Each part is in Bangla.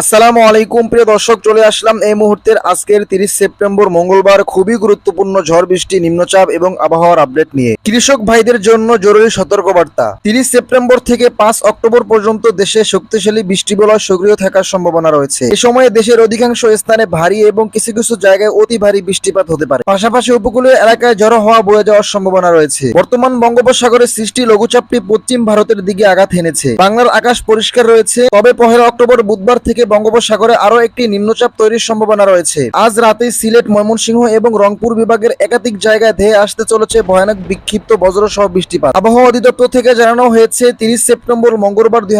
আসসালামু আলাইকুম, প্রিয় দর্শক, চলে আসলাম এই মুহূর্তের আজকের তিরিশ সেপ্টেম্বর, মঙ্গলবার খুবই গুরুত্বপূর্ণ ঝড় বৃষ্টি, নিম্নচাপ এবং আবহাওয়ার আপডেট নিয়ে। কৃষক ভাইদের জন্য জরুরি সতর্কবার্তা। তিরিশ সেপ্টেম্বর থেকে পাঁচ অক্টোবর পর্যন্ত দেশে শক্তিশালী বৃষ্টি বলয় সক্রিয় থাকার সম্ভাবনা রয়েছে। এ সময়ে দেশের অধিকাংশ স্থানে ভারী এবং কিছু কিছু জায়গায় অতি ভারী বৃষ্টিপাত হতে পারে। পাশাপাশি উপকূলীয় এলাকায় ঝড়ো হওয়া বয়ে যাওয়ার সম্ভাবনা রয়েছে। বর্তমান বঙ্গোপসাগরের সৃষ্টি লঘুচাপটি পশ্চিম ভারতের দিকে আঘাত এনেছে বাংলার আকাশ পরিষ্কার রয়েছে। তবে পহেলা অক্টোবর বুধবার থেকে বঙ্গোপসাগরে আরও একটি নিম্নচাপ তৈরির সম্ভাবনা রয়েছে। আজ রাতে সিলেট, ময়মনসিংহ এবং রংপুর বিভাগের একাধিক জায়গায় ধেয়ে আসতে চলেছে ভয়ানক বিক্ষিপ্ত বজ্র সহ বৃষ্টিপাত। আবহাওয়া অধিদপ্তর থেকে জানানো হয়েছে, তিরিশ সেপ্টেম্বর মঙ্গলবার দুই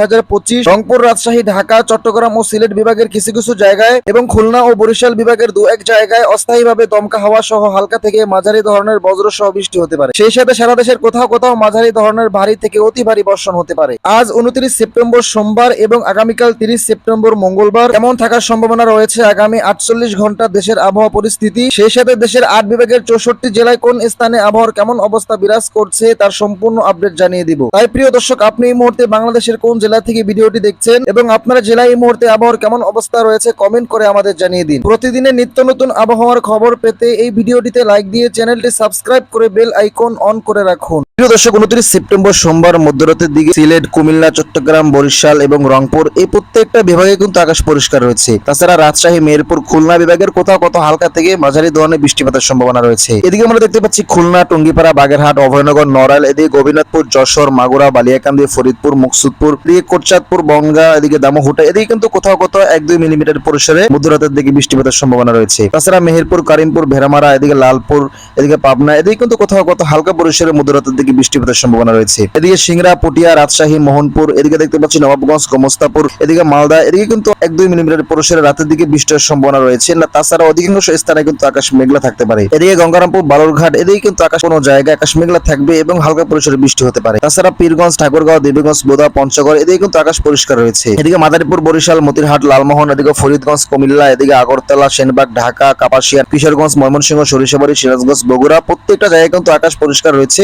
রংপুর, রাজশাহী, ঢাকা, চট্টগ্রাম ও সিলেট বিভাগের কিছু কিছু জায়গায় এবং খুলনা ও বরিশাল বিভাগের দু এক জায়গায় অস্থায়ীভাবে দমকা হাওয়া সহ হালকা থেকে মাঝারি ধরনের বজ্র সহ বৃষ্টি হতে পারে। সেই সাথে সারা দেশের কোথাও কোথাও মাঝারি ধরনের ভারী থেকে অতি ভারী বর্ষণ হতে পারে। আজ উনত্রিশ সেপ্টেম্বর সোমবার এবং আগামীকাল তিরিশ সেপ্টেম্বর মঙ্গলবার এমন থাকার সম্ভাবনা রয়েছে আগামী আটচল্লিশ ঘণ্টা দেশের আবহাওয়া পরিস্থিতি? সেই সাথে দেশের আট বিভাগের চৌষট্টি জেলায় কোন স্থানে আবহাওয়ার কেমন অবস্থা বিরাজ করছে তার সম্পূর্ণ আপডেট জানিয়ে দিব। তাই প্রিয় দর্শক, আপনি এই মুহূর্তে বাংলাদেশের কোন জেলা থেকে ভিডিওটি দেখছেন এবং আপনার জেলায় এই মুহূর্তে আবহাওয়ার কেমন অবস্থা রয়েছে কমেন্ট করে আমাদের জানিয়ে দিন। প্রতিদিনের নিত্য নতুন আবহাওয়ার খবর পেতে এই ভিডিওটিতে লাইক দিয়ে চ্যানেলটি সাবস্ক্রাইব করে বেল আইকন অন করে রাখুন। প্রিয় দর্শক, উনত্রিশ সেপ্টেম্বর সোমবার মধ্যরাতের দিকে সিলেট, কুমিল্লা, চট্টগ্রাম, বরিশাল এবং রংপুর এই প্রত্যেকটা বিভাগে কিন্তু আকাশ পরিষ্কার রয়েছে। তাছাড়া রাজশাহী, মেহেরপুর, খুলনা বিভাগের কোথাও কোথাও হালকা থেকে মাঝারি ধরনের বৃষ্টিপাতের সম্ভাবনা রয়েছে। এদিকে আমরা দেখতে পাচ্ছি খুলনা, টঙ্গিপাড়া, বাগেরহাট, অভয়নগর, নড়াইল, এদিকে গোবিনাথপুর যশোর, মাগুরা, বালিয়াকান্দি, ফরিদপুর, মুকসুদপুর, এদিকে কোটচাঁদপুর বঙ্গা এদিকে দামোহুটা, এদিকে কিন্তু কোথাও কোথাও এক দুই মিলিমিটার পরিসরে মধ্যরাতের দিকে বৃষ্টিপাতের সম্ভাবনা রয়েছে। তাছাড়া মেহেরপুর, কারিমপুর, ভেড়ামারা, এদিকে লালপুর, এদিকে পাবনা, এদিকে কিন্তু কোথাও কোথাও হালকা পরিসরে মধ্যরাতের দিকে বৃষ্টিপাতের সম্ভাবনা রয়েছে। এদিকে সিংড়া, পটিয়া, রাজশাহী, মোহনপুর, এদিকে দেখতে পাচ্ছি নবাবগঞ্জ গোমস্তাপুর এদিকে মালদা, এদিকে কিন্তু এক দুই মিলিমিটার পরিসরে রাতের দিকে বৃষ্টির সম্ভাবনা রয়েছে। না, তাছাড়া অধিকাংশ স্থানে কিন্তু আকাশ মেঘলা থাকতে পারে। এদিকে গঙ্গারামপুর, বালুরঘাট, এদিকে কিন্তু আকাশ কোনো জায়গায় আকাশ মেঘলা থাকবে এবং হালকা পরিসরে বৃষ্টি হতে পারে। তাছাড়া পীরগঞ্জ, ঠাকুরগাঁও, দেবীগঞ্জ পঞ্চগড়, এদিকে কিন্তু আকাশ পরিষ্কার রয়েছে। এদিকে মাদারীপুর, বরিশাল, মতিরহাট, লালমোহন, এদিকে ফরিদগঞ্জ, কুমিল্লা, এদিকে আগরতলা, সেনবাগ, ঢাকা, কাপাসিয়া, কিশোরগঞ্জ, ময়মনসিংহ, সরিষাবাড়ি, সিরাজগঞ্জ, বগুড়া প্রত্যেকটা জায়গায় কিন্তু আকাশ পরিষ্কার রয়েছে।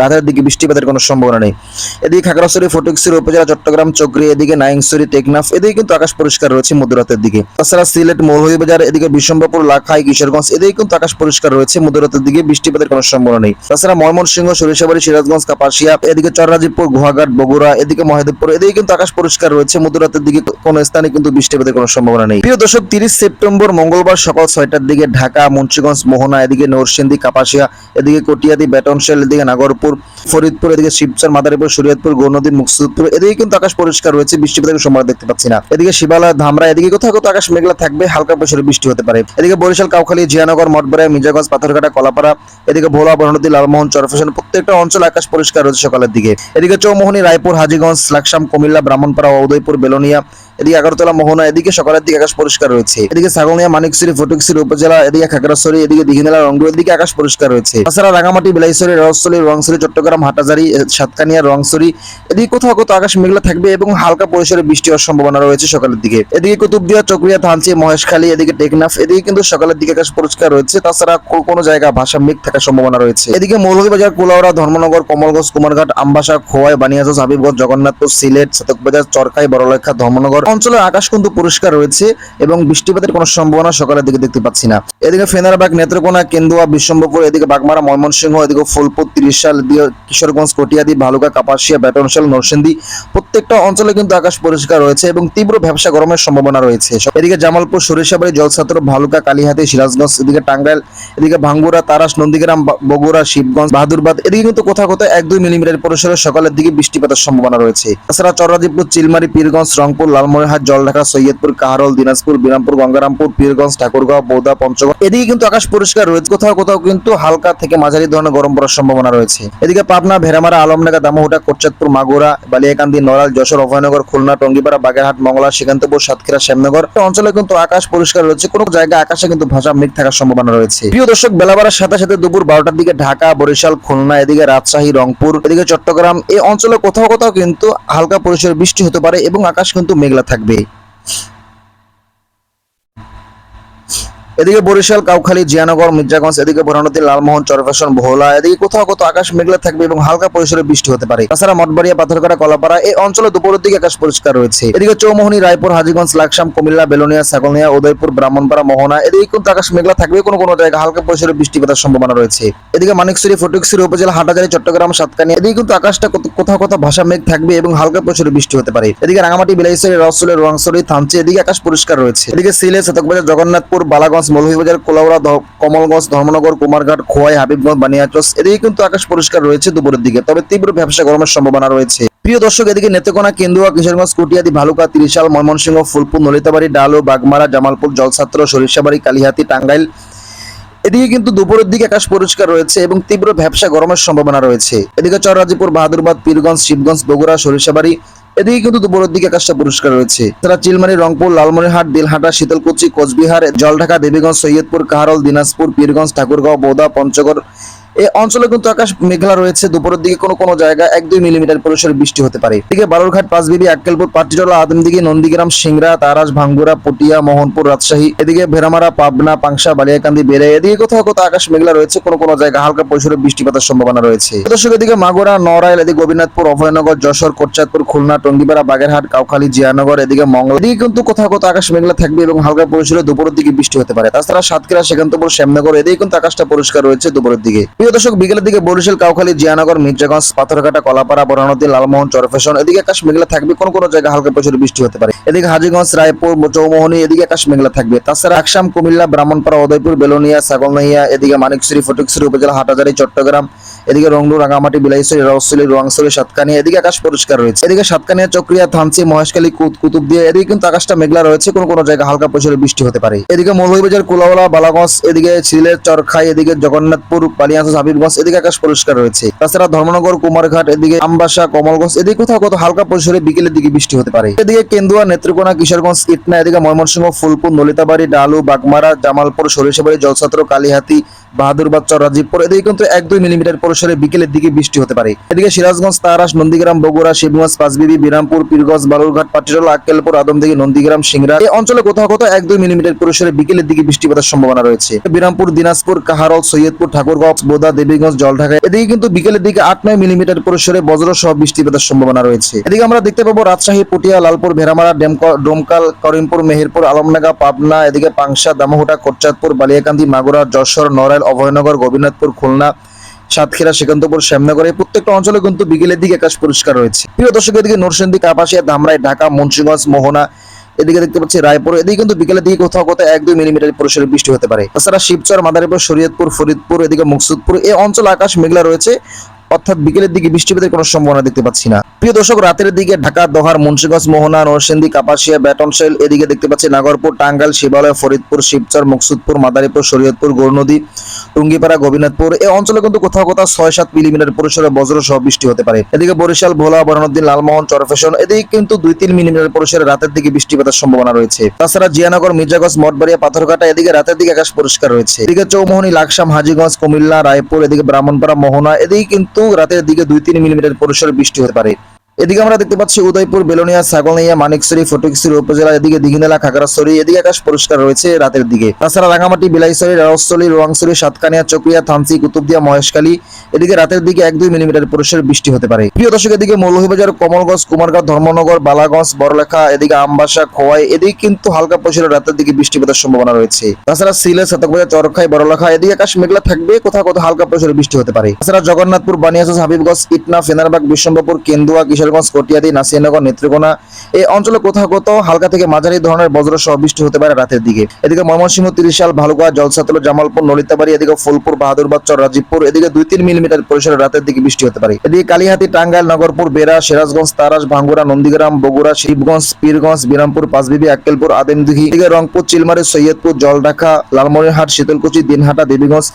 রাতের দিকে বৃষ্টিপাতের কোনো সম্ভাবনা নেই। এদিকে খাগড়াছড়ি, ফটিকছড়ি, উপজেলা, চট্টগ্রাম, চক্রী, এদিকে নাইংছড়ি, টেকনাফ, এদিকে কিন্তু আকাশ পরিষ্কার রয়েছে মধ্যরাতের দিকে। তাছাড়া সিলেট মৌলভীবাজার, এদিকে বিশম্বপুর লাখাই, কিশোরগঞ্জ, এদিকে কিন্তু আকাশ পরিষ্কার রয়েছে মধ্যরাতের দিকে, বৃষ্টিপাতের কোনো সম্ভাবনা নেই। তাছাড়া ময়মনসিংহ, সরিষাবাড়ি, সিরাজগঞ্জ, কাপাসিয়া, এদিকে চররাজীবপুর, গুহাঘাট, বগুড়া, এদিকে মহেদেবপুর এদিকে কিন্তু আকাশ পরিষ্কার রয়েছে মধ্যরাতের দিকে, কোনো স্থানে কিন্তু বৃষ্টিপাতের কোনো সম্ভাবনা নেই। প্রিয় দর্শক, তিরিশ সেপ্টেম্বর, মঙ্গলবার সকাল ছয়টার দিকে ঢাকা, মুন্সিগঞ্জ, মোহনা, এদিকে নরসিংদী, কাপাসিয়া, এদিকে কটিয়াদি বেটনশেল এদিকে নাগরপুর, ফরিদপুর, এদিকে শিবচর, মাদারীপুর, শরীয়তপুর গৌনদী মুকসুদপুর, এদিকে কিন্তু আকাশ পরিষ্কার রয়েছে, বৃষ্টিপাতের সম্ভাবনা দেখতে পাচ্ছি না। এদিকে শিবালয় ধামরা এদিকে কোথাও কোথাও আকাশ মেঘলা থাকবে, হালকা প্রচুর বৃষ্টি হতে পারে। এদিকে বরিশাল, কাউখালী, জিয়ানগর মঠবাড়িয়া মির্জাগঞ্জ, পাথরঘাটা, কলাপাড়া, এদিকে ভোলা বরণদী লালমোহন চরফেশন প্রত্যেকটা অঞ্চল আকাশ পরিষ্কার রয়েছে সকালের দিকে। এদিকে চৌমোহনী, রায়পুর, হাজিগঞ্জ, লাকসাম, কুমিল্লা, ব্রাহ্মণপাড়া উদয়পুর, বেলোনিয়া এদিকে আগরতলা মোহনা, এদিকে সকালের দিকে আকাশ পরিষ্কার রয়েছে। এদিকে ছাগলনিয়া মানিকছড়ি ফটিকছড়ি উপজেলা, এদিকে খাগড়াছড়ি, এদিকে দিঘিনালা, রংপুর, এদিকে আকাশ পরিষ্কার রয়েছে। তাছাড়া রাঙামাটি, বিলাইছড়ি রসছড়ি রংছড়ি, চট্টগ্রাম, হাটাজারি, সাতকানিয়া, রংছড়ি, এদিকে কোথাও কোথাও আকাশ মেঘলা থাকবে এবং হালকা পরিসরে বৃষ্টি হওয়ার সম্ভাবনা রয়েছে সকালের দিকে। এদিকে কুতুবদিয়া, চকরিয়া থানচি মহেশখালী, এদিকে টেকনাফ, এদিকে কিন্তু সকালের দিকে আকাশ পরিষ্কার রয়েছে। তাছাড়া কোনো জায়গা ভাষা মেঘ থাকার সম্ভাবনা রয়েছে। এদিকে মৌলভীবাজার, কুলাউড়া, ধর্মনগর, কমলগঞ্জ, কুমারঘাট, আমবাসা, খোয়াই বানিয়াজোজ হাবিবগঞ্জ, জগন্নাথপুর, সিলেট শতকবাজার চরকাই, বড়লেখা, ধর্মনগর অঞ্চলের আকাশ কিন্তু পরিষ্কার রয়েছে এবং বৃষ্টিপাতের কোনো সম্ভাবনা সকালের দিকে দেখতে পাচ্ছি না। এদিকে ফেনারবাগ, নেত্রকোনা, কেন্দুয়া বিশ্বম্বপুর এদিকে বাগমারা, ময়মনসিংহ, এদিকে ফুলপুর, ত্রিশাল কিশোরগঞ্জ, কটিয়াদি, ভালুকা, কাপাসিয়া বেটনশাল নরসিংদী প্রত্যেকটা অঞ্চলে কিন্তু আকাশ পরিষ্কার রয়েছে এবং তীব্র ব্যবসা গরমের সম্ভাবনা রয়েছে। এদিকে জামালপুর, সরিষাবাড়ি, জলছাত্র, ভালুকা, কালীহাতি, সিরাজগঞ্জ, এদিকে টাঙ্গাইল, এদিকে ভাঙ্গুরা তারাস, নন্দীগ্রাম বগুড়া, শিবগঞ্জ, বাহাদুরবাদ, এদিকে কিন্তু কোথাও কোথাও এক দুই মিলিমিটার পরিসরে সকালের দিকে বৃষ্টিপাতের সম্ভাবনা রয়েছে। তাছাড়া চররাজীবপুর, চিলমারি, পীরগঞ্জ, রংপুর লালমনিরহাট জলঢাকা, সৈয়দপুর, কাহারল, দিনাজপুর, বিরামপুর, গঙ্গারামপুর, পীরগঞ্জ, ঠাকুরগাঁও বৌদা পঞ্চগড়। এদিকে কিন্তু আকাশ পরিষ্কার রয়েছে কোথাও কোথাও কিন্তু হালকা থেকে মাঝারি ধরনের গরম পড়ার সম্ভাবনা রয়েছে। এদিকে পাবনা, ভেড়ামারা, আলমডাঙ্গা, দামোহটা, কোটচাঁদপুর, মাগুরা, বালিয়াকান্দি, নড়াল, যশোর, অভয়নগর, খুলনা, টঙ্গিপাড়া, বাগেরহাট, মংলা, সিকান্তপুর, সাতক্ষীরা, শ্যামনগর। অঞ্চলে কিন্তু আকাশ পরিষ্কার রয়েছে, কোনো জায়গায় আকাশে কিন্তু ভাষা মেঘ থাকার সম্ভাবনা রয়েছে। প্রিয় দর্শক বেলা সাথে সাথে দুপুর বারোটার দিকে ঢাকা, বরিশাল, খুলনা, এদিকে রাজশাহী, রংপুর, এদিকে চট্টগ্রাম এই অঞ্চলে কোথাও কোথাও কিন্তু হালকা পরিসরে বৃষ্টি হতে পারে এবং আকাশ কিন্তু মেঘলা থাকবে। এদিকে বরিশাল, কাউখালী, জিয়ানগর, মির্জাগঞ্জ, এদিকে ভরানতি লালমোহন, চরফেশন, ভোলা, এদিকে কোথাও কোথাও আকাশ মেঘলা থাকবে এবং হালকা পরিসরে বৃষ্টি হতে পারে। তাছাড়া মঠবাড়িয়া পাথরকাটা কলাপাড়া, এই অঞ্চলে দুপুরের দিকে আকাশ পরিষ্কার রয়েছে। এদিকে চৌমোহনী, রায়পুর, হাজিগঞ্জ, লাকসাম, কুমিল্লা, বেলোনিয়া, ছাগলনিয়া, উদয়পুর, ব্রাহ্মণপাড়া, মোহনা, এদিকে কিন্তু আকাশ মেঘলা থাকবে, কোনো কোনো জায়গায় হালকা পরিসরে বৃষ্টি বৃষ্টিপাতের সম্ভাবনা রয়েছে। এদিকে মানিকছড়ি ফটিকছড়ি উপজেলা হাটাজারি চট্টগ্রাম সাতকানি এদিকে কিন্তু আকাশটা কোথাও কোথাও ভাষা মেঘ থাকবে এবং হালকা পরিসরে বৃষ্টি হতে পারে। এদিকে রাঙামাটি, বিলাইছড়ি, রসুলের, রংসড়ি, থানচি, এদিকে আকাশ পরিষ্কার রয়েছে। এদিকে সিলেট, শতকবাজার, জগন্নাথপুর, বালাগঞ্জ মৌলভীবাজার, কোলাউড়া কমলগঞ্জ, ধর্মনগর, কুমারঘাট, খোয়াই, হাবিবগঞ্জ বানিয়াচস এদিকে কিন্তু আকাশ পরিষ্কার রয়েছে দুপুরের দিকে, তবে তীব্র ব্যবসা গরমের সম্ভাবনা রয়েছে। প্রিয় দর্শক, এদিকে নেত্রকোনা, কেন্দুয়া, কিশোরগঞ্জ, কুটিয়াদি, ভালুকা, তিরিশাল, ময়মনসিংহ, ফুলপুর, নলিতাবাড়ি, ডালো, বাগমারা, জামালপুর, জলছাত্র, সরিষাবাড়ি, কালিহাতি, টাঙ্গাইল এদিকে কিন্তু দুপুরের দিকে আকাশ পরিষ্কার রয়েছে এবং তীব্র ব্যবসা গরমের সম্ভাবনা রয়েছে। এদিকে চররাজিপুর, বাহাদুরবাদ, পীরগঞ্জ, শিবগঞ্জ, বগুড়া, সরিষাবাড়ি এদিকে কিন্তু দুপুরের দিকে আকাশটা পুরস্কার রয়েছে। তারা চিলমারি, রংপুর, লালমনিরহাট, দিলহাটা, শীতলকুচি, কোচবিহার, জলঢাকা, দেবীগঞ্জ, সৈয়দপুর, কাহারল, দিনাজপুর, পীরগঞ্জ, ঠাকুরগাঁও বৌদা পঞ্চগড় এই অঞ্চলে কিন্তু আকাশ মেঘলা রয়েছে। দুপুরের দিকে কোনো কোনো জায়গায় এক দুই মিলিমিটার পরিসরে বৃষ্টি হতে পারে। এদিকে বালুরঘাট, পাঁচবিবি, আক্কেলপুর পাটিটলা আদমদিঘি, নন্দীগ্রাম, সিংড়া, তারাস, ভাঙ্গুরা, পটিয়া, মোহনপুর, রাজশাহী, এদিকে ভেরামারা পাবনা, পাংশা, বালিয়াকান্দি, বেড়ে, এদিকে কোথাও কোথাও আকাশ মেঘলা রয়েছে, কোনো কোনো জায়গায় হালকা পরিসরে বৃষ্টিপাতের সম্ভাবনা রয়েছে। দর্শক, এদিকে মাগুরা, নড়াইল, এদিকে গোবিনাথপুর অভয়নগর, যশোর, কোটচাঁদপুর, খুলনা, টঙ্গিপাড়া, বাগেরহাট, কাউখালী, জিয়ানগর, এদিকে মঙ্গল এদিকে কিন্তু কোথাও কোথাও আকাশ মেঘলা থাকবে এবং হালকা পরিসরে দুপুরের দিকে বৃষ্টি হতে পারে। তাছাড়া সাতক্ষীরা, সেকান্তপুর, শ্যামনগর, এদিকে কিন্তু আকাশটা পরিষ্কার রয়েছে দুপুরের দিকে। প্রিয় দর্শক, বিকেলের দিকে বরিশাল, কাউখালী, জিয়ানগর, মির্জাগঞ্জ, পাথরঘাটা, কলাপাড়া বরানদী লালমোহন, চরফেশন, এদিকে আকাশ মেঘলা থাকবে। কোন কোন জায়গায় হালকা প্রচুর বৃষ্টি হতে পারে। এদিকে হাজিগঞ্জ, রায়পুর, চৌমোহনী, এদিকে আকাশ মেঘলা থাকবে। তাছাড়া আকসাম কুমিল্লা, ব্রাহ্মণপাড়া, উদয়পুর, বেলোনিয়া সাগলনহিয়া এদিকে মানিকশ্রী, ফটিকশ্রী, উপজেলা হাটাজারি চট্টগ্রাম এদিকে রংলু রাঙামাটি বিলাইছড়ি রসলি রোয়াংছড়ি সাতকানি, এদিকে আকাশ পরিষ্কার রয়েছে। এদিকে সাতকানিয়া, চক্রিয়া, থানচি, মহেশখালী, কুত, কুতুব দিয়ে এদিকে কিন্তু আকাশটা মেঘলা রয়েছে, কোন কোন জায়গায় হালকা পরিসরে বৃষ্টি হতে পারে। এদিকে মৌলভীবাজার, কুলাওয়ালা, বালাগঞ্জ, এদিকে সিলেট চরখাই, এদিকে জগন্নাথপুর পালিয়াঞ্চ হাবিবগঞ্জ এদিকে আকাশ পরিষ্কার রয়েছে। তাছাড়া ধর্মনগর, কুমারঘাট, এদিকে আমবাসা, কমলগঞ্জ, এদিকে কোথাও কোথাও হালকা পরিসরে বিকেলের দিকে বৃষ্টি হতে পারে। এদিকে কেন্দুয়া, নেত্রকোনা, কিশোরগঞ্জ, ইটনা, এদিকে ময়মনসিংহ, ফুলপুর, নলিতাবাড়ি, ডালু, বাগমারা, জামালপুর, সরিষাবাড়ি, জলছাত্র, কালীহাতি বাহাদুরবাদ চর রাজীবপুর এদিকে কিন্তু এক দুই মিলিমিটার পরিসরে বিকেলের দিকে বৃষ্টি হতে পারে। এদিকে সিরাজগঞ্জ, তারাস, নন্দীগ্রাম, বগুড়া, শিবগঞ্জ, পাঁচবিবি, বিরামপুর, পীরগঞ্জ, বালুরঘাট, পাটিরলা, আক্কেলপুর আদমদিঘি নন্দীগ্রাম, সিংড়া এই অঞ্চলে কোথাও কোথাও এক দুই মিলিমিটার পরিসরে বিকেলের দিকে বৃষ্টিপাতের সম্ভাবনা রয়েছে। বিরামপুর, দিনাজপুর, কাহারল, সৈয়দপুর, ঠাকুরগাঁও, বোদা, দেবীগঞ্জ, জলঢাকা এদিকে কিন্তু বিকেলের দিকে আট নয় মিলিমিটার পরিসরে বজ্র সহ বৃষ্টিপাতের সম্ভাবনা রয়েছে। এদিকে আমরা দেখতে পাবো রাজশাহী, পটিয়া, লালপুর ভেরামারা ডেমক- ডোমকাল, করিমপুর, মেহেরপুর, আলমনাগা, পাবনা, এদিকে পাংশা, দামোহটা, কোটচাঁদপুর, বালিয়াকান্দি, মাগুরা, যশোর, নড়াইল, অভয়নগর গোবিনাথপুর খুলনা সাতক্ষীরা, সেকান্তপুর, শ্যামনগর প্রত্যেকটা অঞ্চলে কিন্তু বিকেলের দিকে আকাশ পরিষ্কার রয়েছে। প্রিয় দর্শক, এদিকে নরসিংদী, কাপাসিয়া ধামরাই ঢাকা, মুন্সিগঞ্জ, মোহনা, এদিকে দেখতে পাচ্ছি রায়পুর, এদিকে কিন্তু বিকেলের দিকে কোথাও কোথাও এক দুই মিলিমিটার পরিসরে বৃষ্টি হতে পারে। তাছাড়া শিবচর, মাদারীপুর, শরীয়তপুর, ফরিদপুর, এদিকে মুকসুদপুর, এই অঞ্চল আকাশ মেঘলা রয়েছে। অর্থাৎ বিকেলের দিকে বৃষ্টিপাতের কোনো সম্ভাবনা দেখতে পাচ্ছি না। প্রিয় দর্শক, রাতের দিকে ঢাকা, দোহার, মুন্সিগঞ্জ, মোহনা, নরসিংদী, কাপাসিয়া ব্যাটনশেল এদিকে দেখতে পাচ্ছি নাগরপুর, টাঙ্গাইল, শিবালয়, ফরিদপুর, শিবচর, মুকসুদপুর, মাদারীপুর, শরীয়তপুর গৌরনদী টুঙ্গিপাড়া গোবিনাথপুর এই অঞ্চলে কিন্তু কোথাও কোথাও ছয় সাত মিলিমিটার পরিসরে বজ্র সহ বৃষ্টি হতে পারে। এদিকে বরিশাল, ভোলা বরানুদ্দিন লালমোহন, চরফেশন এদিকে কিন্তু দুই তিন মিলিমিটার পরিসরে রাতের দিকে বৃষ্টিপাতের সম্ভাবনা রয়েছে। তাছাড়া জিয়ানগর, মির্জাগঞ্জ, মঠবাড়িয়া, পাথরঘাটা এদিকে রাতের দিকে আকাশ পরিষ্কার রয়েছে। এদিকে চৌমোহনী, লাকসাম, হাজিগঞ্জ, কুমিল্লা, রায়পুর, এদিকে ব্রাহ্মণপাড়া, মোহনা এদিকে কিন্তু রাতের দিকে দুই তিন মিলিমিটার পরিসর বৃষ্টি হতে পারে। এদিকে আমরা দেখতে পাচ্ছি উদয়পুর, বেলোনিয়া ছাগলনাইয়া মানিকছড়ি, ফটিকছড়ি উপজেলা এদিকে দিঘিনালা, খাগড়াছড়ি, এদিকে আকাশ পরিষ্কার রয়েছে রাতের দিকে। তাছাড়া রাঙামাটি, বিলাইছড়ি রাওস্থলী রোয়াংছড়ি, সাতকানিয়া, চক্রিয়া থানসি কুতুবদিয়া, মহেশখালী এদিকে রাতের দিকে এক দুই মিলিমিটার পরিসরে বৃষ্টি হতে পারে। প্রিয় দর্শক, এদিকে মৌলভীবাজার, কমলগঞ্জ, কুমারগাঁও, ধর্মনগর, বালাগঞ্জ, বড়লেখা, এদিকে আমবাসা, খোয়াই, এদিকে কিন্তু হালকা পরিসরে রাতের দিকে বৃষ্টিপাতের সম্ভাবনা রয়েছে। তাছাড়া সিলেট শতকবাজার চরখাই, বড়লেখা, এদিকে আকাশ মেঘলা থাকবে, কোথাও কোথাও হালকা পরিসরে বৃষ্টি হতে পারে। তাছাড়া জগন্নাথপুর বানিয়াচস হাবিবগঞ্জ, ইটনা, ফেনারবাগ বিশ্বম্বরপুর কেন্দুয়া কিশোরগঞ্জ কটিয়াদি নাসিয়ানগর নেত্রকোনা এই অঞ্চলে কোথাও কোথাও হালকা থেকে মাঝারি ধরনের বজ্র সহ বৃষ্টি হতে পারে রাতের দিকে। এদিকে ময়মনসিংহ, ত্রিশাল ভালুকা জলসাতল, জামালপুর, নলিতাবাড়ি, এদিকে ফুলপুর, বাহাদুরবাদ, চর, রাজীবপুর, এদিকে দুই তিন মিলিমিটার পরিসরে রাতের দিকে বৃষ্টি হতে পারে। এদিকে কালিহাতি, টাঙ্গাইল, নগরপুর, বেড়া, সিরাজগঞ্জ, তারাস, ভাঙ্গুরা, নন্দীগ্রাম, বগুড়া, শিবগঞ্জ, পীরগঞ্জ, বিরামপুর, পাঁচবিবি আক্কেলপুর আদেমদিঘি, এদিকে রংপুর, চিলমারি, সৈয়দপুর, জলঢাকা, লালমনিরহাট, শীতলকুচি, দিনহাটা, দেবীগঞ্জ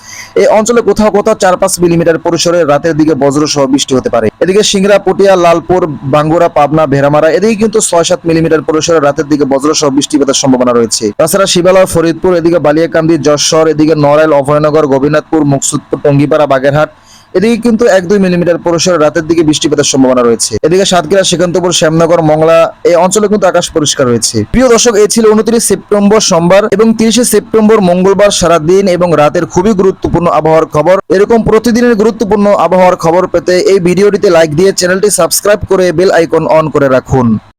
এই অঞ্চলে কোথাও কোথাও চার পাঁচ মিলিমিটার পরিসরে রাতের দিকে বজ্র সহ বৃষ্টি হতে পারে। এদিকে সিংড়া, পটিয়া, লালপুর বাঙ্গুরা, পাবনা, ভেড়ামারা, এদিকে কিন্তু ছয় সাত মিলিমিটার পরিসরে রাতের দিকে বজ্র সহ বৃষ্টিপাতের সম্ভাবনা রয়েছে। তাছাড়া শিবালয়, ফরিদপুর, এদিকে বালিয়াকান্দি, যশোর, এদিকে নড়াইল, অভয়নগর গোবিনাথপুর মুকসুদপুর, টঙ্গিপাড়া, বাগেরহাট এদিকে কিন্তু এক দুই মিলিমিটার পরিসরে রাতের দিকে বৃষ্টিপাতের সম্ভাবনা রয়েছে। এদিকে সাতক্ষীরা, সেকান্তপুর, শ্যামনগর, মংলা, এই অঞ্চলে কিন্তু আকাশ পরিষ্কার রয়েছে। প্রিয় দর্শক এই ছিল উনত্রিশ সেপ্টেম্বর সোমবার এবং তিরিশে সেপ্টেম্বর মঙ্গলবার সারা দিন এবং রাতের খুবই গুরুত্বপূর্ণ আবহাওয়ার খবর। এরকম প্রতিদিনের গুরুত্বপূর্ণ আবহাওয়ার খবর পেতে এই ভিডিওটিতে লাইক দিয়ে চ্যানেলটি সাবস্ক্রাইব করে বেল আইকন অন করে রাখুন।